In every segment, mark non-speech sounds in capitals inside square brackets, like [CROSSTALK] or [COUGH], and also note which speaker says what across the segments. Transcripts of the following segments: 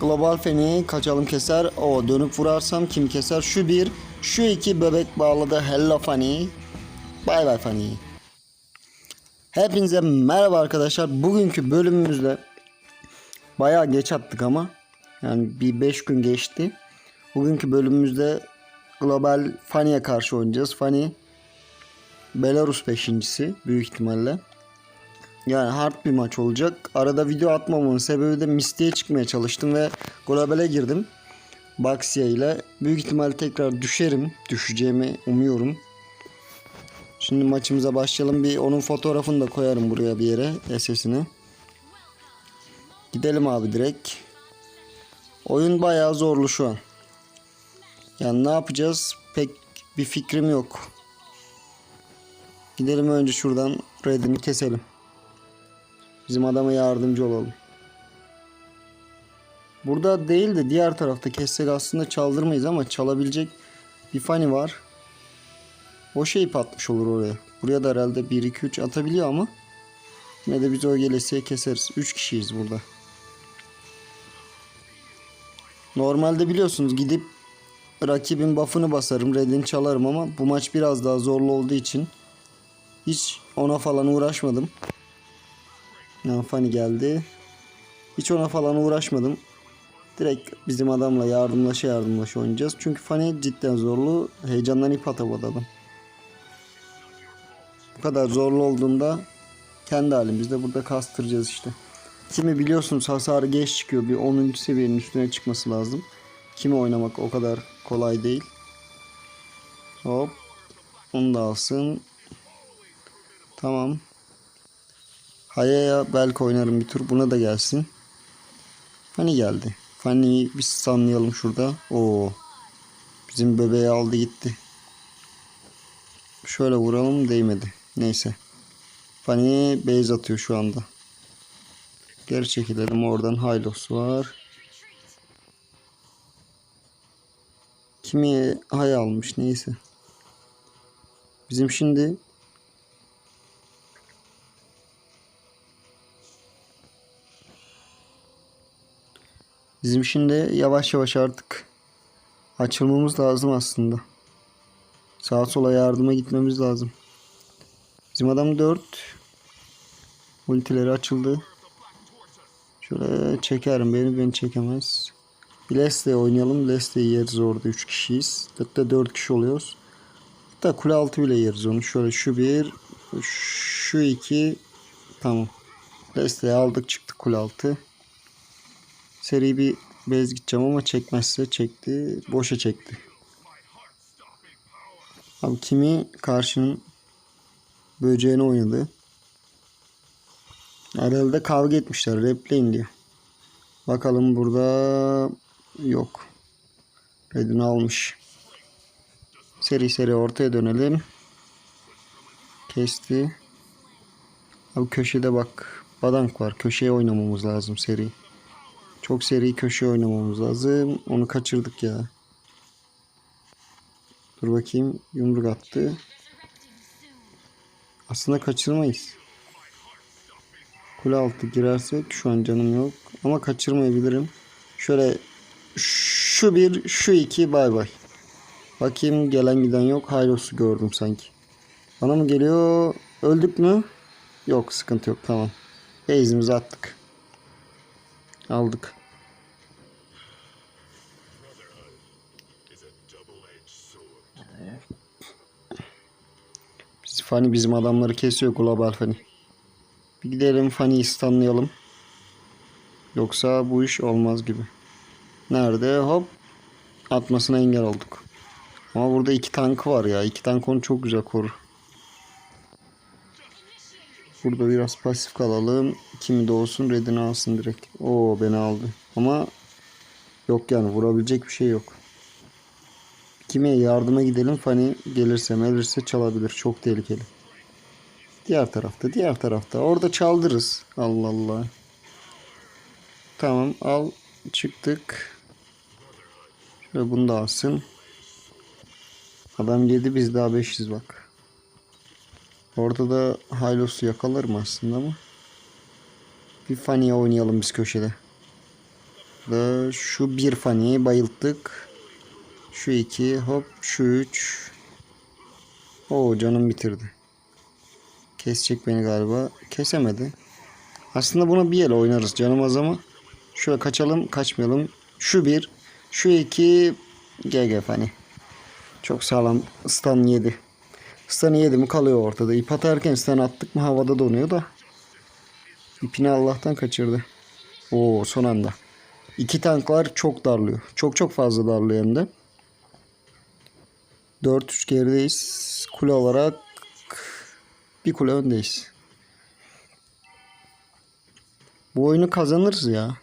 Speaker 1: Global Feni kaçalım keser. O dönüp vurarsam kim keser? Şu bir, şu iki bebek bağladı. Hello Fani. Bay bay Fani. Hepinize merhaba arkadaşlar. Bugünkü bölümümüzde bayağı geç attık ama yani bir 5 gün geçti. Bugünkü bölümümüzde Global Fani'ye karşı oynayacağız. Fani Belarus beşincisi büyük ihtimalle. Yani hard bir maç olacak. Arada video atmamamın sebebi de Misty'ye çıkmaya çalıştım ve Global'e girdim. Baxia ile. Büyük ihtimal tekrar düşerim. Düşeceğimi umuyorum. Şimdi maçımıza başlayalım. Bir onun fotoğrafını da koyarım buraya bir yere. SS'ini. Gidelim abi direkt. Oyun bayağı zorlu şu an. Yani ne yapacağız pek bir fikrim yok. Gidelim önce şuradan Red'ini keselim. Bizim adama yardımcı olalım. Burada değil de diğer tarafta kessek aslında çaldırmayız ama çalabilecek bir fani var. O şey patmış olur oraya. Buraya da herhalde 1-2-3 atabiliyor ama yine de biz o gelesiye keseriz. 3 kişiyiz burada. Normalde biliyorsunuz gidip rakibin buff'ını basarım, red'ini çalarım ama bu maç biraz daha zorlu olduğu için hiç ona falan uğraşmadım. Yani Fanny geldi. Hiç ona falan uğraşmadım. Direkt bizim adamla yardımlaşa yardımlaşa oynayacağız. Çünkü Fanny cidden zorlu. Heyecandan ip atamadı adam. Bu kadar zorlu olduğunda kendi halimizde burada kastıracağız işte. Kimi biliyorsunuz hasarı geç çıkıyor. Bir 10. seviyenin üstüne çıkması lazım. Kimi oynamak o kadar kolay değil. Hop. Onu da alsın. Tamam. Hayaya belki oynarım bir tur. Buna da gelsin. Hani geldi. Fanny'yi bir sanlayalım şurada. Oo. Bizim bebeği aldı gitti. Şöyle vuralım değmedi. Neyse. Fanny base atıyor şu anda. Geri çekilelim. Oradan Hylos var. Kimi hay almış neyse. Bizim şimdi Bizim şimdi yavaş yavaş artık açılmamız lazım aslında. Sağa sola yardıma gitmemiz lazım. Bizim adam 4. Ultileri açıldı. Şöyle çekerim beni beni çekemez. Lesley oynayalım. Lesley'i yeriz orada 3 kişiyiz. Hatta 4 kişi oluyoruz. Hatta kule altı bile yeriz onu. Şöyle şu bir, şu iki. Tamam. Lesley'i aldık çıktık kule altı. Seri bir bez gideceğim ama çekmezse çekti. Boşa çekti. Abi kimi karşının böceğini oynadı. Herhalde kavga etmişler. Replay'in diyor. Bakalım burada yok. Red'ini almış. Seri seri ortaya dönelim. Kesti. Abi köşede bak. Badank var. Köşeye oynamamız lazım seri. Çok seri köşe oynamamız lazım. Onu kaçırdık ya. Dur bakayım. Yumruk attı. Aslında kaçırmayız. Kule altı girersek şu an canım yok. Ama kaçırmayabilirim. Şöyle şu bir şu iki bay bay. Bakayım gelen giden yok. Hayros'u gördüm sanki. Bana mı geliyor? Öldük mü? Yok sıkıntı yok tamam. Base'imizi attık. Aldık. Biz Fanny bizim adamları kesiyor global Fanny. Bir gidelim Fanny'yi stunlayalım. Yoksa bu iş olmaz gibi. Nerede? Hop. Atmasına engel olduk. Ama burada iki tankı var ya. İki tank onu çok güzel korur. Burada biraz pasif kalalım. Kimi de olsun redini alsın direkt. Oo beni aldı. Ama yok yani vurabilecek bir şey yok. Kime yardıma gidelim. Fanny gelirse gelirse çalabilir. Çok tehlikeli. Diğer tarafta diğer tarafta. Orada çaldırırız. Allah Allah. Tamam al çıktık. Şöyle bunu da alsın. Adam 7 biz daha 500 bak. Orada da Hylos'u yakalarım aslında ama. Bir Fanny'e oynayalım biz köşede. Da şu bir faniyi bayılttık. Şu iki hop şu üç. Oo canım bitirdi. Kesecek beni galiba. Kesemedi. Aslında bunu bir yere oynarız canım az ama. Şöyle kaçalım kaçmayalım. Şu bir. Şu iki. GG fani. Çok sağlam stun yedi. Stun yedi mi kalıyor ortada. İp atarken stun attık mı havada donuyor da. İpini Allah'tan kaçırdı. Oo son anda. İki tanklar çok darlıyor. Çok çok fazla darlıyor hem de. 4-3 gerideyiz. Kule olarak bir kule öndeyiz. Bu oyunu kazanırız ya.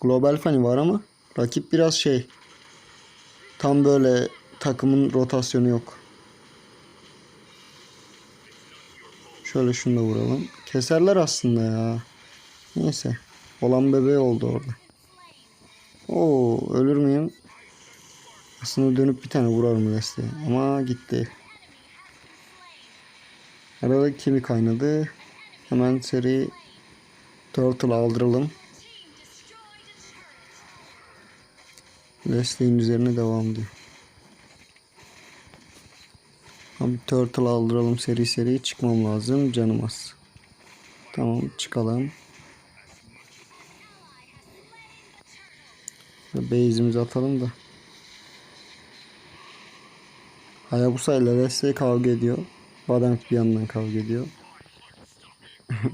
Speaker 1: Global Fani var ama rakip biraz şey. Tam böyle takımın rotasyonu yok. Şöyle şunu da vuralım. Keserler aslında ya. Neyse. Olan bebeği oldu orada. Oo ölür müyüm? Aslında dönüp bir tane vurarım desteğe. Ama gitti. Arada kimi kaynadı. Hemen seri Turtle aldıralım. Desteğin üzerine devam diyor. Abi Turtle aldıralım seri seri çıkmam lazım. Canım az. Tamam çıkalım. Base'imizi atalım da. Hayabusa ile Leslie kavga ediyor. Badank bir yandan kavga ediyor. [LAUGHS]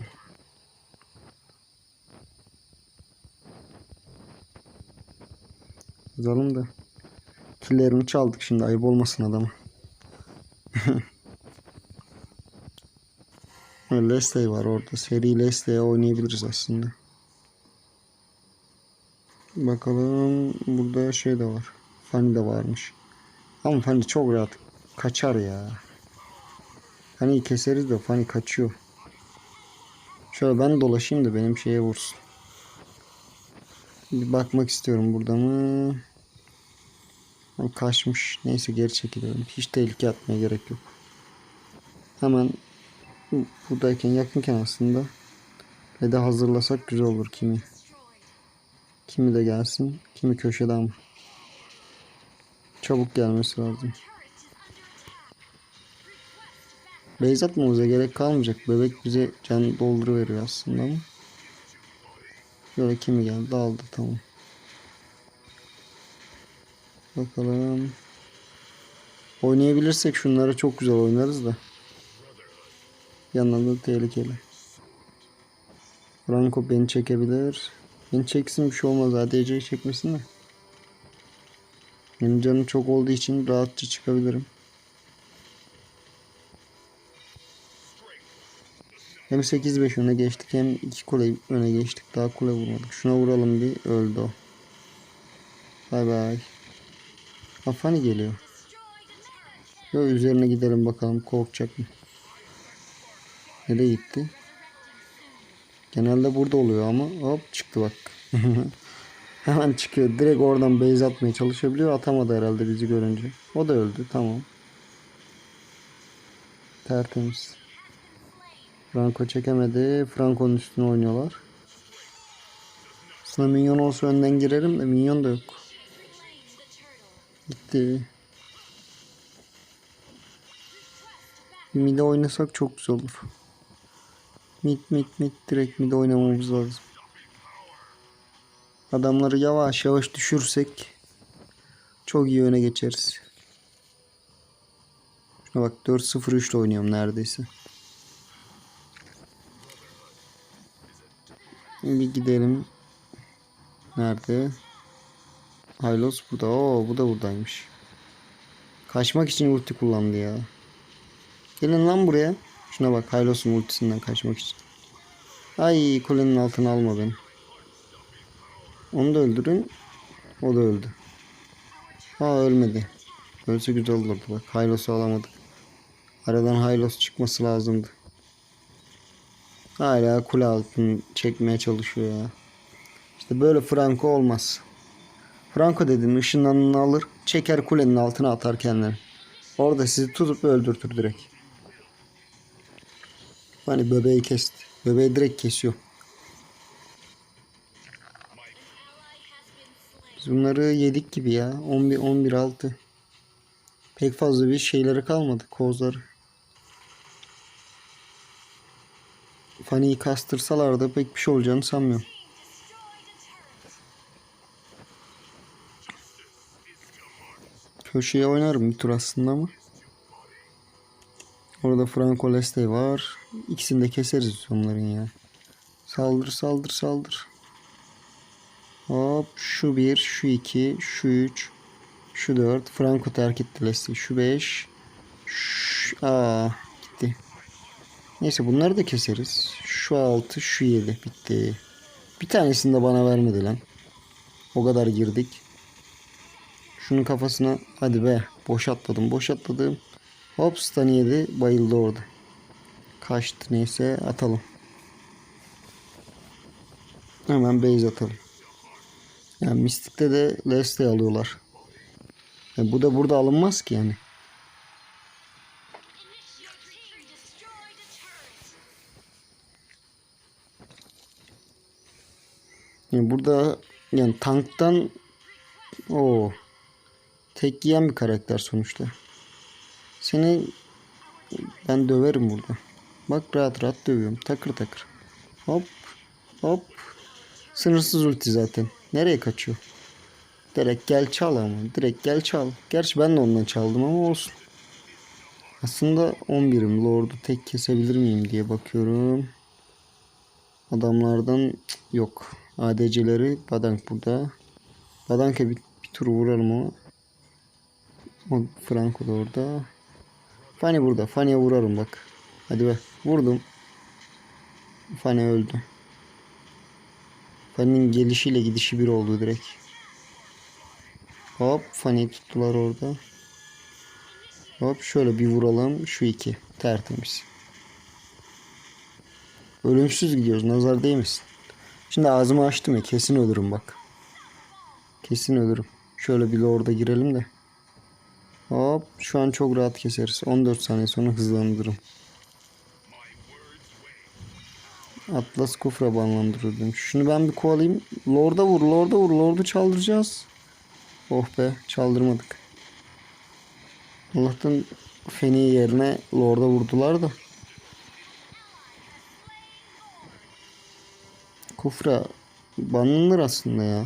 Speaker 1: Yazalım da. Killerimi çaldık şimdi ayıp olmasın adama. [LAUGHS] Leslie var orada. Seri Leslie'ye oynayabiliriz aslında. Bakalım burada şey de var. Fanny de varmış. Ama Fanny çok rahat kaçar ya. Fanny'yi keseriz de Fanny kaçıyor. Şöyle ben dolaşayım da benim şeye vursun. Bir bakmak istiyorum burada mı? Kaçmış. Neyse geri çekiliyorum. Hiç tehlike atmaya gerek yok. Hemen bu- buradayken yakınken aslında ve de hazırlasak güzel olur kimi. Kimi de gelsin. Kimi köşede ama. Çabuk gelmesi lazım. Beyz atmamıza gerek kalmayacak. Bebek bize can dolduruveriyor aslında ama. Böyle kimi geldi aldı tamam. Bakalım. Oynayabilirsek şunları çok güzel oynarız da. Yandan da tehlikeli. Franco beni çekebilir. Beni çeksin bir şey olmaz. ADC'yi çekmesin de. Benim canım çok olduğu için rahatça çıkabilirim. Hem 8-5 öne geçtik hem 2 kule öne geçtik. Daha kule vurmadık. Şuna vuralım bir öldü o. Bay bay. Afani geliyor. Yo üzerine gidelim bakalım korkacak mı? Nereye gitti? Genelde burada oluyor ama hop çıktı bak. [LAUGHS] Hemen çıkıyor. Direkt oradan base atmaya çalışabiliyor. Atamadı herhalde bizi görünce. O da öldü. Tamam. Tertemiz. Franco çekemedi. Franco'nun üstüne oynuyorlar. Aslında minyon olsa önden girerim de minyon da yok. Gitti. Mid'e oynasak çok güzel olur. Mid mid mid direkt mid'e oynamamız lazım. Adamları yavaş yavaş düşürsek çok iyi öne geçeriz. Şuna bak 4-0-3 ile oynuyorum neredeyse. Bir gidelim. Nerede? Hylos burada. Oo bu da buradaymış. Kaçmak için ulti kullandı ya. Gelin lan buraya. Şuna bak Hylos'un ultisinden kaçmak için. Ay kulenin altına alma beni. Onu da öldürün. O da öldü. Aa ölmedi. Ölse güzel olurdu bak. Hylos'u alamadık. Aradan Hylos çıkması lazımdı. Hala kule altını çekmeye çalışıyor ya. İşte böyle Franco olmaz. Franco dedim ışınlanını alır. Çeker kulenin altına atar kendini. Orada sizi tutup öldürtür direkt. Hani bebeği kesti. Bebeği direkt kesiyor. Biz bunları yedik gibi ya. 11 11 6. Pek fazla bir şeyleri kalmadı kozları. Fani'yi kastırsalar da pek bir şey olacağını sanmıyorum. Köşeye oynarım bir tur aslında ama. Orada Franco Leste var. İkisini de keseriz onların ya. Saldır saldır saldır. Hop şu bir, şu iki, şu üç, şu dört. Franco terk etti Leste'yi. Şu beş. Şu... Aa gitti. Neyse bunları da keseriz. Şu altı, şu yedi. Bitti. Bir tanesini de bana vermedi lan. O kadar girdik. Şunun kafasına hadi be boş atladım boş atladım. Bayıldı orada. Kaçtı neyse atalım. Hemen base atalım. Yani Mystic'te de Leslie alıyorlar. E bu da burada alınmaz ki yani. Yani burada yani tanktan o tek yiyen bir karakter sonuçta. Seni ben döverim burada. Bak rahat rahat dövüyorum. Takır takır. Hop hop. Sınırsız ulti zaten. Nereye kaçıyor? Direkt gel çal ama. Direkt gel çal. Gerçi ben de ondan çaldım ama olsun. Aslında 11'im. Lord'u tek kesebilir miyim diye bakıyorum. Adamlardan yok. ADC'leri Badank burada. Badank'a bir, bir tur vuralım ama. O Franco da orada. Fanny burada. Fanny'e vurarım bak. Hadi be. Vurdum. Fanny öldü. Fanny'nin gelişiyle gidişi bir oldu direkt. Hop Fanny'yi tuttular orada. Hop şöyle bir vuralım. Şu iki. Tertemiz. Ölümsüz gidiyoruz. Nazar değmesin. Şimdi ağzımı açtım ya. Kesin ölürüm bak. Kesin ölürüm. Şöyle bir orada girelim de. Hop şu an çok rahat keseriz. 14 saniye sonra hızlandırırım. Atlas Kufra banlandırırdım. Şunu ben bir kovalayayım. Lord'a vur, Lord'a vur. Lord'u çaldıracağız. Oh be, çaldırmadık. Allah'tan Feni yerine Lord'a vurdular da. Kufra banlanır aslında ya.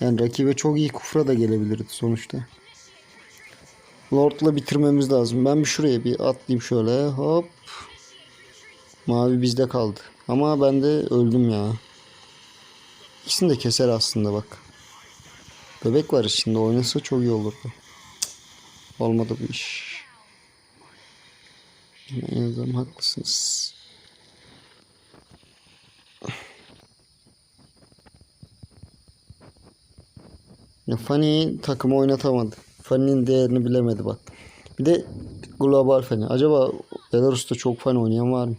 Speaker 1: Yani rakibe çok iyi Kufra da gelebilirdi sonuçta. Lord'la bitirmemiz lazım. Ben bir şuraya bir atlayayım şöyle. Hop. Mavi bizde kaldı. Ama ben de öldüm ya. İkisini de keser aslında bak. Bebek var içinde oynasa çok iyi olurdu. Cık. Olmadı bu iş. En azından haklısınız. Ya Fanny takımı oynatamadı. Fanny'nin değerini bilemedi bak. Bir de global Fanny. Acaba Belarus'ta çok Fanny oynayan var mı?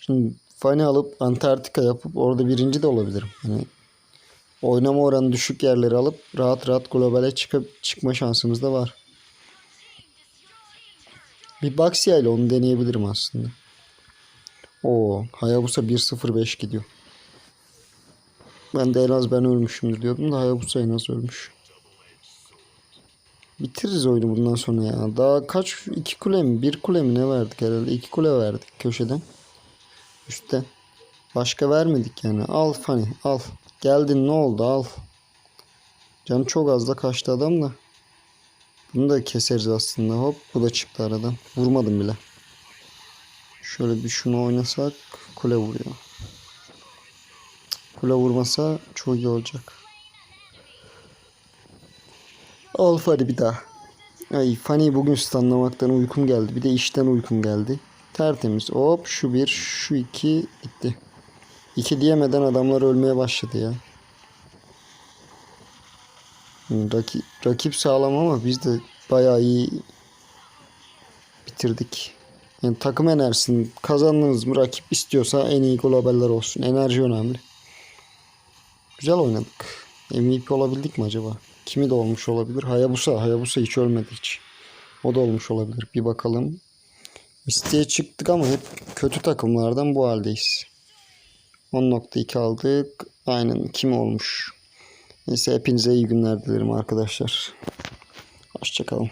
Speaker 1: Şimdi Fanny alıp Antarktika yapıp orada birinci de olabilirim. Hani oynama oranı düşük yerleri alıp rahat rahat globale çıkıp çıkma şansımız da var. Bir Baxia ile onu deneyebilirim aslında. O Hayabusa 1.05 gidiyor. Ben de en az ben ölmüşümdür diyordum da Hayabusa en az ölmüş. Bitiririz oyunu bundan sonra ya. Daha kaç? iki kule mi? Bir kule mi ne verdik herhalde? İki kule verdik köşeden. Üstten. Başka vermedik yani. Al Fanny al. Geldin ne oldu al. Canı çok az da kaçtı adam da. Bunu da keseriz aslında. Hop bu da çıktı aradan. Vurmadım bile. Şöyle bir şunu oynasak kule vuruyor. Kule vurmasa çok iyi olacak. Al Fanny bir daha. Ay Fanny bugün standlamaktan uykum geldi. Bir de işten uykum geldi. Tertemiz. Hop şu bir şu iki gitti. İki diyemeden adamlar ölmeye başladı ya. Rakip, rakip sağlam ama biz de bayağı iyi bitirdik. Yani takım enerjisini kazandınız mı rakip istiyorsa en iyi globaller olsun. Enerji önemli. Güzel oynadık. MVP olabildik mi acaba? Kimi de olmuş olabilir? Hayabusa. Hayabusa hiç ölmedi hiç. O da olmuş olabilir. Bir bakalım. Mistiğe çıktık ama hep kötü takımlardan bu haldeyiz. 10.2 aldık. Aynen kim olmuş? Neyse hepinize iyi günler dilerim arkadaşlar. Hoşçakalın.